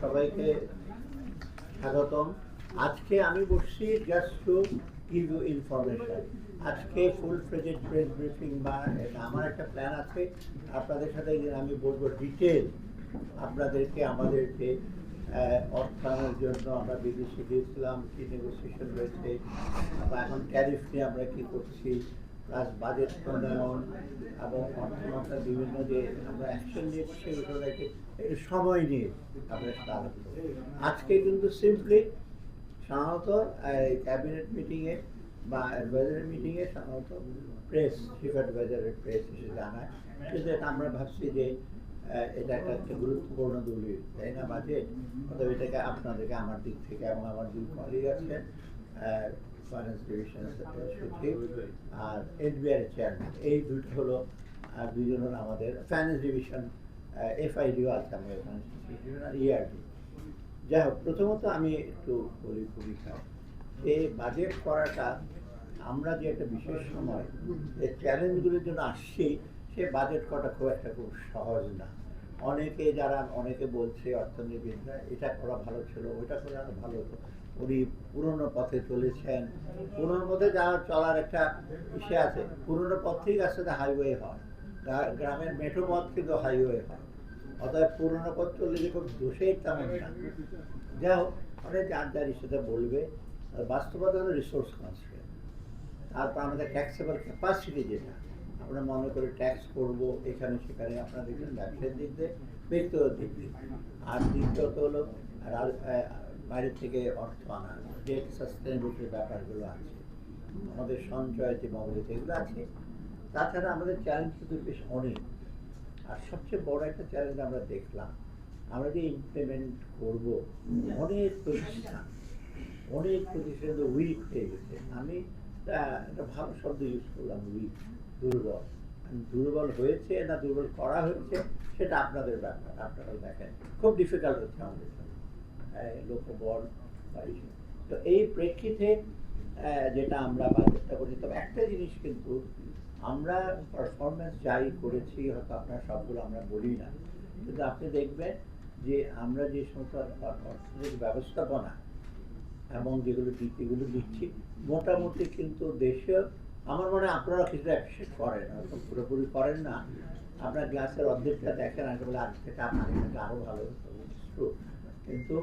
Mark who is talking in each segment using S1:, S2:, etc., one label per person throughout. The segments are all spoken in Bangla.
S1: সবাইকে স্বাগতম। আজকে আমি বসছি just to give you information আজকে ফুল ফ্লেজেড প্রেস ব্রিফিং বা এটা আমার একটা প্ল্যান আছে। আপনাদের সাথে আমি বলব ডিটেল আপনাদেরকে আমাদের যে অর্থায়নের জন্য আমরা বিদেশে গিয়েছিলাম, কী নেগোসিয়েশন রয়েছে, বা এখন ট্যারিফ নিয়ে আমরা কী করছি প্লাস বাজেট প্রণয়ন এবং অর্থমন্ত্রণালয়ের বিভিন্ন যে আমরা অ্যাকশন নিয়েছি সেগুলোকে সময় নিয়ে আমরা স্টার্ট আজকে কিন্তু সিম্পলি সাধারণত ক্যাবিনেট মিটিংয়ে বা অ্যাডভাইজারি মিটিংয়ে সাধারণত প্রেস চিফ অ্যাডভাইজারের প্রেস এসে জানায়। কিন্তু এটা আমরা ভাবছি যে এটা একটা একটা গুরুত্বপূর্ণ দলিল তাই না, বাজেট? অতএব এটাকে আপনাদেরকে আমার দিক থেকে এবং আমার দুই কলিগ আছেন ফাইন্যান্স ডিভিশন সচিব আর এনবিআর চেয়ারম্যান এই দুটো হলো, আর দুজন হলো আমাদের ফাইন্যান্স ডিভিশন এফআইডিও আছে আমাদের ফাইন্যান্স ডিভিশন আর ইআরডি যাই হোক, প্রথমত আমি একটু বলি ভূমিকা। এই বাজেট করাটা, আমরা যে একটা বিশেষ সময় যে চ্যালেঞ্জগুলোর জন্য আসছি, সে বাজেট করাটা খুব একটা খুব সহজ না। অনেকে যারা, অনেকে বলছে অর্থনীতিবিদরা, এটা করা ভালো ছিল, ওইটা করে ভালো হতো। উনি পুরনো পথে চলেছেন। পুরনো পথে যাওয়ার চলার একটা ইসে আছে। পুরনো পথ থেকে আস্তে হাইওয়ে হয়। গ্রামের মেঠো পথ কিন্তু হাইওয়ে হয়। অতএব পুরনো পথ চললে যে খুব দোষের তেমন না। যাই হোক, অনেক যার যার ইস্যুতে বলবে। বাস্তবতা হলো রিসোর্স কনস্ট্রেন তারপর আমাদের ট্যাক্সেবল ক্যাপাসিটি যেটা, আমরা মনে করি ট্যাক্স করব এখানে সেখানে আপনারা দেখবেন ব্যবসার দিক দিয়ে, ব্যক্তিগত দিক দিয়ে। আর দ্বিতীয়ত হলো বাইরে থেকে অর্থ আনা ডেট সাস্টেনেবিলিটির ব্যাপারগুলো আছে, আমাদের সঞ্চয় যে মগজ এগুলো আছে, তাছাড়া আমাদের চ্যালেঞ্জ কিন্তু বেশ অনেক। আর সবচেয়ে বড় একটা চ্যালেঞ্জ আমরা দেখলাম, আমরা যে ইমপ্লিমেন্ট করব, অনেক প্রতিষ্ঠান অনেক প্রতিষ্ঠান তো উইক হয়ে গেছে। আমি একটা ভালো শব্দ ইউজ করলাম উইক দুর্বল। দুর্বল হয়েছে না দুর্বল করা হয়েছে, সেটা আপনাদের ব্যাপার আপনারা দেখেন। খুব ডিফিকাল্ট হচ্ছে আমাদের। লোকবল এই সব। তো এই প্রেক্ষিতে যেটা আমরা বাজেটটা করছি, তবে একটা জিনিস কিন্তু আমরা পারফরমেন্স যাই করেছি, হয়তো আপনার সবগুলো আমরা বলি না কিন্তু আপনি দেখবেন যে আমরা যে সমস্ত অর্থনৈতিক ব্যবস্থাপনা এবং যেগুলো নীতিগুলো দিচ্ছি, মোটামুটি কিন্তু দেশে আমার মনে হয় আপনারা কিছুটা অ্যাপ্রিসিয়েট করেন, হয়তো পুরোপুরি করেন না আপনার গ্লাসের অর্ধেকটা দেখেন আর বলে আজ থেকে আপনার আরও ভালো হতো. কিন্তু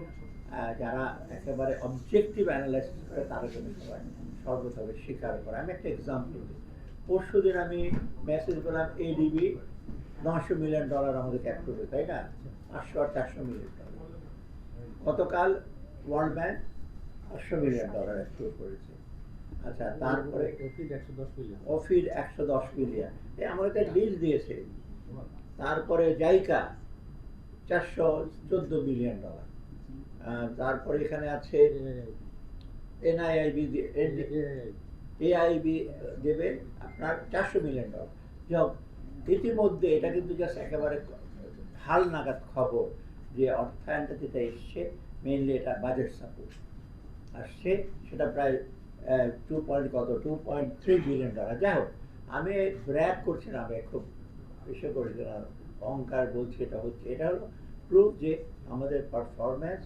S1: যারা একেবারে অবজেক্টিভ অ্যানালাইসিস করে তারা কিন্তু সবাই সর্বতভাবে স্বীকার করে। আমি একটা এক্সাম্পল দিই। পরশু দিন আমি মেসেজ করলাম এডিবি নশো মিলিয়ন ডলার আমাদের ক্যাপ করবে তাই না? পাঁচশো আর চারশো মিলিয়ন ডলার গতকাল ওয়ার্ল্ড ব্যাংক পাঁচশো মিলিয়ন ডলার অ্যাপ্রুভ করেছে। আচ্ছা তারপরে
S2: একশো দশ মিলিয়ন
S1: অফির একশো দশ মিলিয়ন এই আমাদের লিজ দিয়েছে। তারপরে জাইকা চারশো চোদ্দ মিলিয়ন ডলার তারপরে এখানে আছে এনআইআইবি এআইবি দেবে আপনার চারশো মিলিয়ন ডলার যাক, ইতিমধ্যে এটা কিন্তু জাস্ট একেবারে হাল নাগাদ খবর যে অর্থায়নটা যেটা এসছে মেইনলি এটা বাজেট সাপোর্ট আসছে সেটা প্রায় টু পয়েন্ট কত? Two point three billion dollar যাই হোক, আমি ব্র্যাক করছি না আমি খুব বিষয় করছি না অহংকার বলছি এটা হচ্ছে, এটা হলো প্রুফ যে আমাদের পারফরম্যান্স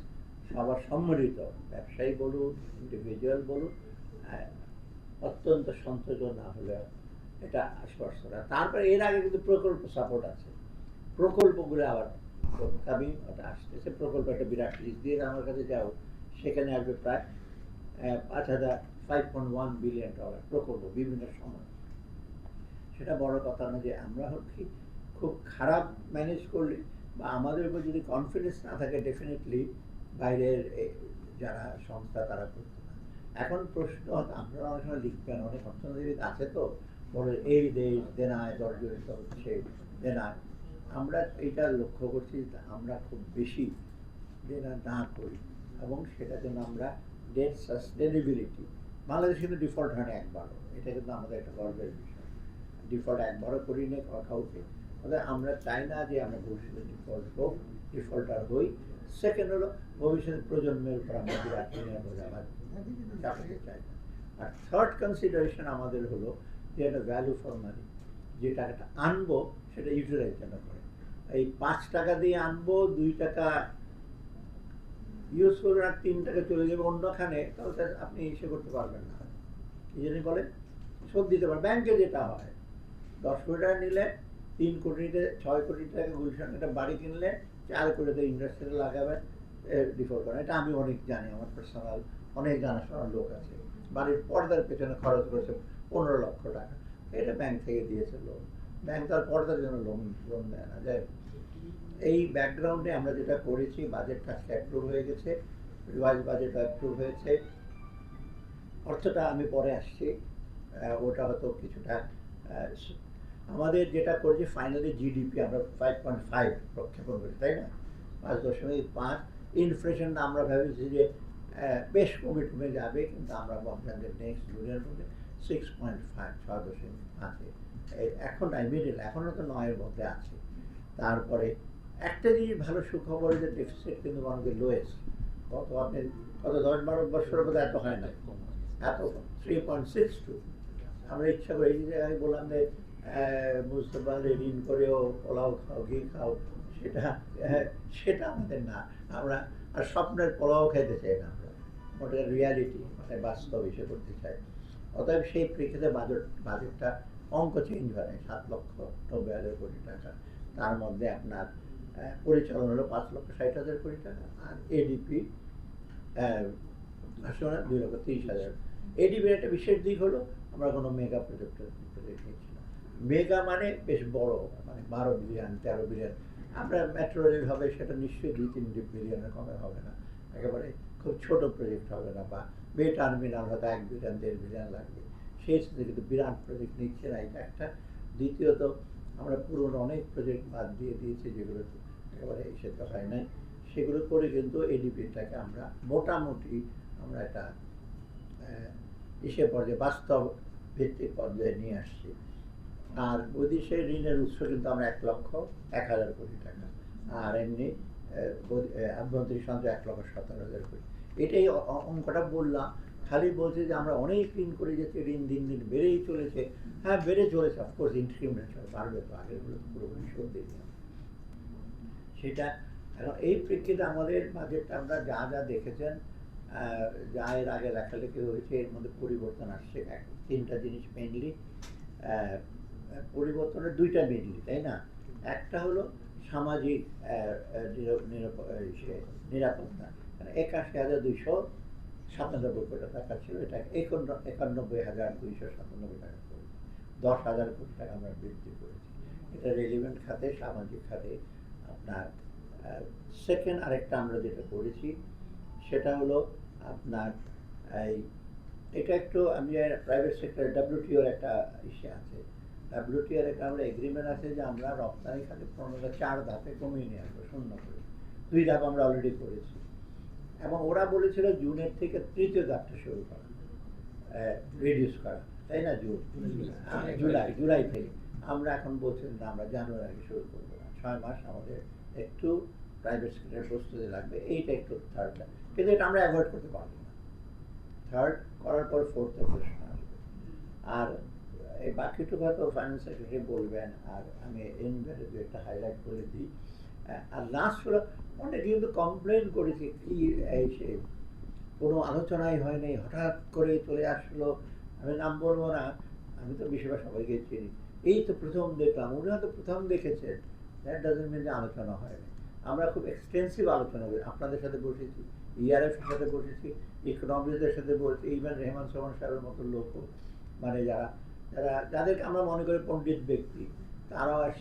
S1: সবার সম্মিলিত। ব্যবসায়ী বলুন ইন্ডিভিজুয়াল বলুন আহ, অত্যন্ত সন্তোষজন না হলেও এটা আশ্বস্ত না। তারপরে এর আগে কিন্তু প্রকল্প সাপোর্ট আছে। প্রকল্পগুলো আবার আমি ওটা আসতেছে। প্রকল্প একটা বিরাট লিস্ট দিয়ে আমার কাছে যাও। সেখানে আসবে প্রায় পাঁচ হাজার five point one billion dollar প্রকল্প বিভিন্ন সময়। সেটা বড় কথা না যে আমরা হচ্ছি খুব খারাপ ম্যানেজ করলে বা আমাদের উপর যদি কনফিডেন্স না থাকে ডেফিনেটলি বাইরের যারা সংস্থা, তারা করতে না এখন প্রশ্ন আপনারা অনেক সময় লিখবেন অনেক অর্থনীতিবিদ আছে তো, বলে এই দেশ দেনায় জর্জরিত হচ্ছে দেনায়। আমরা এটা লক্ষ্য করছি আমরা খুব বেশি দেনা না করি এবং সেটা যেন আমরা ডেট সাস্টেনেবিলিটি বাংলাদেশ কিন্তু ডিফল্ট হয় না একবারও। এটা কিন্তু আমাদের একটা গর্বের বিষয়। ডিফল্ট একবারও করি না কাউকে অর্থাৎ আমরা চাই না যে আমরা ভবিষ্যতে ডিফল্ট হোক ডিফল্টার হই। সেকেন্ড হলো, ভবিষ্যতের প্রজন্মের উপর আমরা বিরাট বোঝা আবার চাপাতে চাই। না আর থার্ড কনসিডারেশন আমাদের হলো যে একটা ভ্যালু ফর মানি যে টাকাটা আনব, সেটা ইউটিলাইজ যেন করে। এই পাঁচ টাকা দিয়ে আনব, দুই টাকা ইউজ করবেন আর তিন টাকা চলে যাবে অন্যখানে, তাহলে আপনি ইসে করতে পারবেন না। এই জানি বলে শোধ দিতে পারবেন। ব্যাংকে যেটা হয়, দশ কোটি টাকা নিলে তিন কোটিতে, ছয় কোটি টাকা গুলশান একটা বাড়ি কিনলে চার কোটিতে ইন্ডাস্ট্রিতে লাগাবেন ডিফল্ট করেন এটা আমি অনেক জানি, আমার পার্সোনাল অনেক জানাশোনার লোক আছে। বাড়ির পর্দার পেছনে খরচ করেছে পনেরো লক্ষ টাকা। এটা ব্যাংক থেকে দিয়েছে লোন ব্যাংক তার পর্দার জন্য লোন লোন দেয় না। যাই। এই ব্যাকগ্রাউন্ডে আমরা যেটা করেছি বাজেটটা অ্যাপ্রুভ হয়ে গেছে। রিভাইজ বাজেট অ্যাপ্রুভ হয়েছে। অর্থটা আমি পরে আসছি। ওটা হয়তো কিছুটা আমাদের যেটা করেছি ফাইনালি জিডিপি আমরা ফাইভ পয়েন্ট ফাইভ প্রক্ষেপণ করি তাই না? পাঁচ দশমিক পাঁচ। ইনফ্লেশনটা আমরা ভেবেছি যে বেশ কমে টমে যাবে, কিন্তু আমরা ভাবছিলাম যে নেক্সট জুনের মধ্যে সিক্স পয়েন্ট ফাইভ ছয় দশমিক পাঁচে এখন নাই মিডিল এখনও তো নয়ের মধ্যে আছে। তারপরে একটা জিনিস ভালো সুখবর, যে ডেফিসিট কিন্তু আমাদের লোয়েস্ট কত আপনি, কত, দশ বারো বছরের মধ্যে এত হয় না। এত থ্রি পয়েন্ট সিক্স টু আমরা ইচ্ছা করে এই যে আমি বললাম যে বুঝতে পারলে ঋণ করেও পোলাও খাও ঘি খাও সেটা আহ, সেটা আমাদের না। আমরা আর স্বপ্নের পোলাও খেতে চাই না আমরা। ওটা রিয়ালিটি মানে বাস্তব হিসেবে করতে চাই। অতএব সেই প্রেক্ষিতে বাজেট বাজেটটা অঙ্ক চেঞ্জ হয় সাত লক্ষ নব্বই হাজার কোটি টাকা। তার মধ্যে আপনার পরিচালন হলো পাঁচ লক্ষ ষাট হাজার কোটি টাকা আর এডিপি দুই লক্ষ তিরিশ হাজার। এডিপির একটা বিশেষ দিক হলো আমরা কোনো মেগা প্রজেক্টের প্রজেক্ট নিচ্ছি মেগা মানে বেশ বড় মানে বারো বিলিয়ন, তেরো বিলিয়ন। আমরা মেট্রো রেল হবে, সেটা নিশ্চয়ই দুই তিন বিলিয়নের কমে হবে না। একেবারে খুব ছোট প্রজেক্ট হবে না, বা বে টার্মিনাল হয়তো এক বিলিয়ন, দেড় বিলিয়ন লাগবে। সেই সাথে কিন্তু বিরাট প্রজেক্ট নিচ্ছে না, এটা একটা। দ্বিতীয়ত, আমরা পুরনো অনেক প্রজেক্ট বাদ দিয়ে দিয়েছি, যেগুলো একেবারে এসে সেটা হয় নাই। সেগুলো করে কিন্তু এডিপিটাকে আমরা মোটামুটি আমরা একটা ইসে পর্যায়ে, বাস্তব ভিত্তিক পর্যায়ে নিয়ে আসছি। আর বৈদেশিক ঋণের উৎস কিন্তু আমরা এক লক্ষ, এক হাজার কোটি টাকা। আর এমনি আভ্যন্তরীণ সঞ্চয় এক লক্ষ সতেরো হাজার কোটি। এটাই অঙ্কটা বললাম। খালি বলছে যে আমরা অনেক ঋণ করে যাচ্ছি ঋণ দিন দিন বেড়েই চলেছে। হ্যাঁ বেড়ে চলেছে অফকোর্স ইনক্রিমেন্ট বাড়বে তো আগেরগুলো পুরোপুরি শোধ দিই সেটা, এখন এই প্রেক্ষিতে আমাদের বাজেটটা আমরা যা যা দেখেছেন যা এর আগে লেখালেখি হয়েছে, এর মধ্যে পরিবর্তন আসছে তিনটা জিনিস মেনলি পরিবর্তনের দুইটা মেনলি তাই না? একটা হলো সামাজিক নিরাপত্তা। মানে একাশি হাজার দুইশো সাতানব্বই কোটি টাকা ছিল, এটা একানব্বই হাজার দুইশো সাতানব্বই টাকা করে। দশ হাজার কোটি টাকা আমরা বৃদ্ধি করেছি। এটা রেলিভেন্ট খাতে, সামাজিক খাতে আপনার সেকেন্ড আরেকটা আমরা যেটা করেছি, সেটা হলো আপনার, এই, এটা একটু আমি প্রাইভেট সেক্টর ডাব্লিউটিওর একটা ইসে আছে। ডাব্লিউটিওর একটা আমরা এগ্রিমেন্ট আছে যে আমরা রপ্তানি খাতে পণ্যটা চার ধাপে কমিয়ে নিয়ে আসব, শূন্য করে। দুই ধাপ আমরা অলরেডি করেছি। এবং ওরা বলেছিল জুনের থেকে তৃতীয় ধাপটা শুরু করা। রিডিউস করা। তাই না, জুন? জুলাই জুলাই থেকে। আমরা এখন বলছি না, আমরা জানুয়ারি শুরু করব না। ছয় মাস আমাদের একটু প্রাইভেট সেক্টরের প্রস্তুতি লাগবে, এইটা একটু থার্ডটা কিন্তু এটা আমরা অ্যাভয়েড করতে পারব না। থার্ড করার পর ফোর্থের প্রশ্ন আসবে। আর এই বাকিটুকু হয়তো ফাইন্যান্স সেক্রেটারি বলবেন। আর আমি এনভারে দু একটা হাইলাইট করে দিই। আর লাস্ট হলো, অনেকে কিন্তু কমপ্লেন করেছে। কি, এই সে, কোনো আলোচনাই হয়নি হঠাৎ করে চলে আসলো। আমি নাম বলব না, আমি তো বেশিরভাগ সবাইকে চিনি। এই তো প্রথম দেখলাম, উনি হয়তো প্রথম দেখেছেন। দ্যাট ডাজেন্ট মিন যে আলোচনা হয়নি আমরা খুব এক্সটেন্সিভ আলোচনা করি। আপনাদের সাথে বসেছি ইআরএফ এর সাথে বসেছি ইকোনমিকদের সাথে বসেছি ইভেন রেহমান সোমান সাহেবের মতো লোকও। মানে যারা যারা যাদেরকে আমরা মনে করি পণ্ডিত ব্যক্তি তারাও আসছে